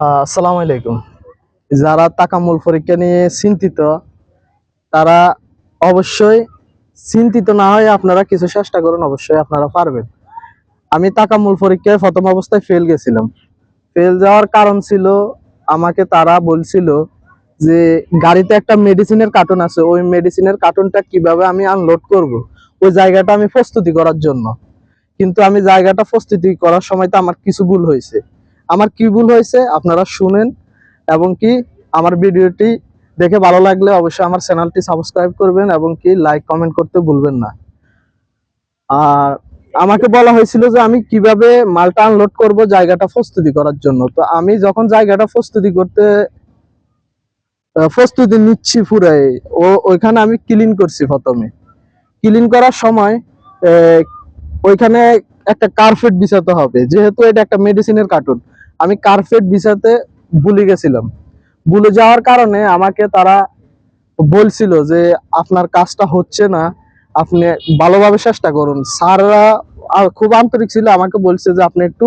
আসসালামু আলাইকুম। যারা তাকামূল পরীক্ষা নিয়ে চিন্তিত, তারা অবশ্যই চিন্তিত না হয়ে আপনারা কিছু চেষ্টা করুন, অবশ্যই আপনারা পারবেন। আমি তাকামূল পরীক্ষায় প্রথম অবস্থায় ফেল গেছিলাম। ফেল যাওয়ার কারণ ছিল, আমাকে তারা বলছিল যে গাড়িতে একটা মেডিসিনের কার্টুন আছে, ওই মেডিসিনের কার্টুনটা কীভাবে আমি আনলোড করব? ওই জায়গাটা আমি প্রস্তুতি করার জন্য। কিন্তু আমি জায়গাটা প্রস্তুতি করার সময় তো আমার কিছু ভুল হয়েছে। আমার কি ভুল হয়েছে আপনারা শুনেন, এবং কি আমার ভিডিওটি দেখে ভালো লাগলে অবশ্যই আমার চ্যানেলটি সাবস্ক্রাইব করবেন, এবং কি লাইক কমেন্ট করতে ভুলবেন না। আর আমাকে বলা হয়েছিল যে আমি কীভাবে মালটা আনলোড করব জায়গাটা প্রস্তুতি করার জন্য। তো আমি যখন জায়গাটা প্রস্তুতি করতে প্রস্তুতি নিচ্ছি পুরাই, ও, ওইখানে আমি ক্লিন করছি প্রথমে। ক্লিন করার সময় ওইখানে একটা কার্পেট বিছাতে হবে, যেহেতু এটা একটা মেডিসিনের কার্টুন আমি কার্পেট বিছাতে ভুলে গেছিলাম। ভুলে যাওয়ার কারণে আমাকে তারা বলছিল যে, আপনার কাজটা হচ্ছে না, আপনি ভালোভাবে চেষ্টা করুন। স্যাররা খুব আন্তরিক ছিল, আমাকে বলছে যে, আপনি একটু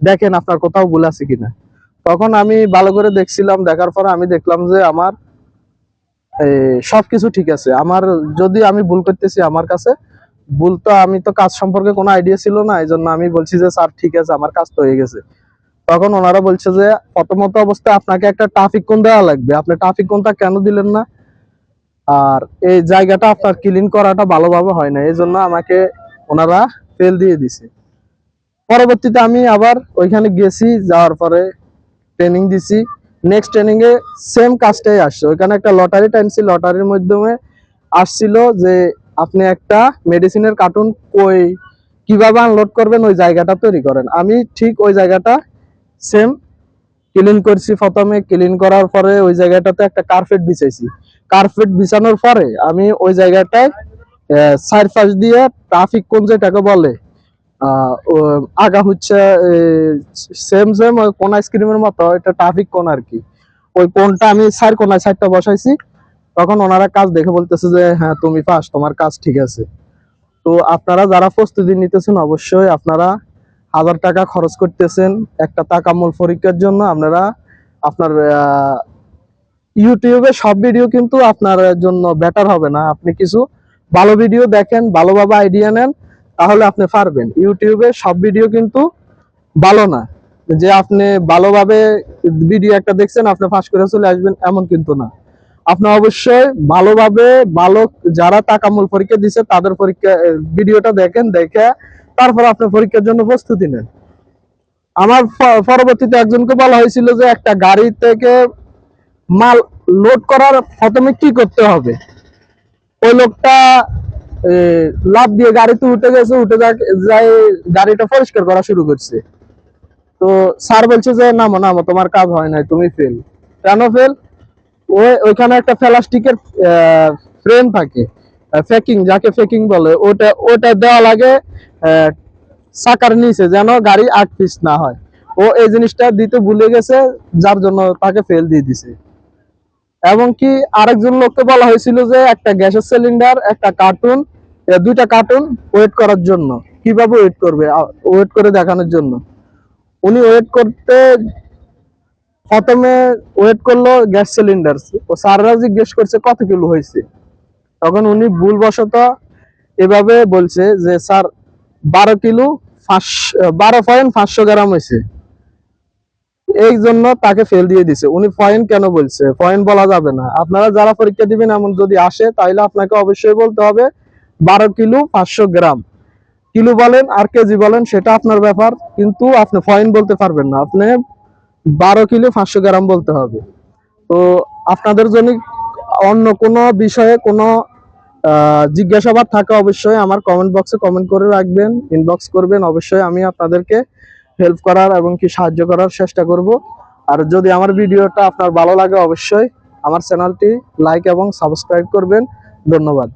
দেখেন আপনার কোথাও ভুল আছে কিনা। তখন আমি ভালো করে দেখছিলাম, দেখার পরে আমি দেখলাম যে, আমার সবকিছু ঠিক আছে। আমার যদি আমি ভুল করতেছি আমার কাছে, ভুল তো আমি তো কাজ সম্পর্কে কোনো আইডিয়া ছিল না এই জন্য আমি বলছি যে, স্যার, ঠিক আছে, আমার কাজ তো হয়ে গেছে। তখন ওনারা বলছে যে, প্রথমত অবস্থায় আপনাকে একটা ট্রাফিক কোন দেওয়া লাগবে। আপনি ট্রাফিক কোনটা কেন দিলেন না? আর এই জায়গাটা আপনার ক্লিন করাটা ভালোভাবে হয় না এই জন্য আমাকে ওনারা ফেল দিয়ে দিছে। পরবর্তীতে আমি আবার ওইখানে গেছি, যাওয়ার পরে ট্রেনিং দিছি। নেক্সট ট্রেনিং এ সেম কাজটাই আসছে। ওইখানে একটা লটারি টানছি লটারির মাধ্যমে আসছিল যে, আপনি একটা মেডিসিনের কার্টুন কই, কীভাবে আনলোড করবেন, ওই জায়গাটা তৈরি করেন। আমি ঠিক ওই জায়গাটা সেম ক্লিন করছি প্রথমে ক্লিন করার পরে ওই জায়গাটাতে একটা কার্পেট বিছাইছি। কার্পেট বিছানোর পরে আমি ওই জায়গাটায় পাশ দিয়ে ট্রাফিক কোন যেটাকে বলে আগা হচ্ছে সেম সেম ওই কোন আইসক্রিমের মতো, এটা ট্রাফিক কোন আর কি। ওই কোনটা আমি সাইড কোনায় সাইডটা বসাইছি, তখন ওনারা কাজ দেখে বলতেছে যে হ্যাঁ তুমি পাস তোমার কাজ ঠিক আছে। তো আপনারা যারা প্রস্তুতি নিতেছেন, অবশ্যই আপনারা হাজার টাকা খরচ করতেছেন একটা তাকামূল পরীক্ষার জন্য। আপনারা আপনার ইউটিউবে সব ভিডিও কিন্তু আপনার জন্য বেটার হবে না। আপনি কিছু ভালো ভিডিও দেখেন, ভালোভাবে আইডিয়া নেন, তাহলে আপনি পারবেন। ইউটিউবে সব ভিডিও কিন্তু ভালো না। যে আপনি ভালোভাবে ভিডিও একটা দেখছেন, আপনি ফাঁস করে চলে আসবেন, এমন কিন্তু না। আপনি অবশ্যই ভালোভাবে ভালো যারা টাকামূল পরীক্ষা দিছে, তাদের পরীক্ষা ভিডিওটা দেখেন, দেখে তারপর আপনি পরীক্ষার জন্য প্রস্তুতি নেন। আমার পরবর্তীতে একজনকে বলা হয়েছিল যে একটা গাড়ি থেকে মাল লোড করার প্রথমে কি করতে হবে? ওই লোকটা লাভ দিয়ে গাড়িতে উঠে গেছে, উঠে যা- যাই গাড়িটা পরিষ্কার করা শুরু করছে। তো স্যার বলছে যে, নামো নামো, তোমার কাজ হয় নাই, তুমি ফেল কেন ফেল ওই ওইখানে একটা প্লাস্টিকের ফ্রেম থাকে ফেকিং যাকে ফেকিং বলে, ওটা ওটা দেওয়া লাগে চাকার নিচে যেন গাড়ি আট পিস না হয়। ও এই জিনিসটা দিতে ভুলে গেছে, যার জন্য তাকে ফেল দিয়ে দিছে। এবং কি আরেকজন লোককে বলা হয়েছিল যে, একটা গ্যাসের সিলিন্ডার একটা কার্টুন দুইটা কার্টুন ওয়েট করার জন্য। কীভাবে ওয়েট করবে? ওয়েট করে দেখানোর জন্য। উনি ওয়েট করতে প্রথমে ওয়েট করল গ্যাস সিলিন্ডার ও স্যাররা জিজ্ঞেস করছে, কত কিলো হয়েছে? তখন উনি ভুলবশত এভাবে বলছে যে, স্যার বারো কিলো বারো পয়েন্ট পাঁচশো গ্রাম হয়েছে। এই জন্য তাকে ফেল দিয়ে দিছে। উনি পয়েন্ট কেন বলছে? পয়েন্ট বলা যাবে না। আপনারা যারা পরীক্ষা দিবেন, এমন যদি আসে তাহলে আপনাকে অবশ্যই বলতে হবে, বারো কিলো পাঁচশো গ্রাম। কিলো বলেন, আর কেজি বলেন, সেটা আপনার ব্যাপার, কিন্তু আপনি পয়েন্ট বলতে পারবেন না। আপনি বারো কিলো পাঁচশো গ্রাম বলতে হবে। তো আপনাদের জন্য অন্য কোনো বিষয়ে কোনো জিজ্ঞাসাবাদ থাকা অবশ্যই, আমার কমেন্ট বক্সে কমেন্ট করে রাখবেন ইনবক্স করবেন, অবশ্যই আমি আপনাদেরকে হেল্প করার এবং কি সাহায্য করার চেষ্টা করব। আর যদি আমার ভিডিওটা আপনার ভালো লাগে অবশ্যই আমার চ্যানেলটি লাইক এবং সাবস্ক্রাইব করবেন। ধন্যবাদ।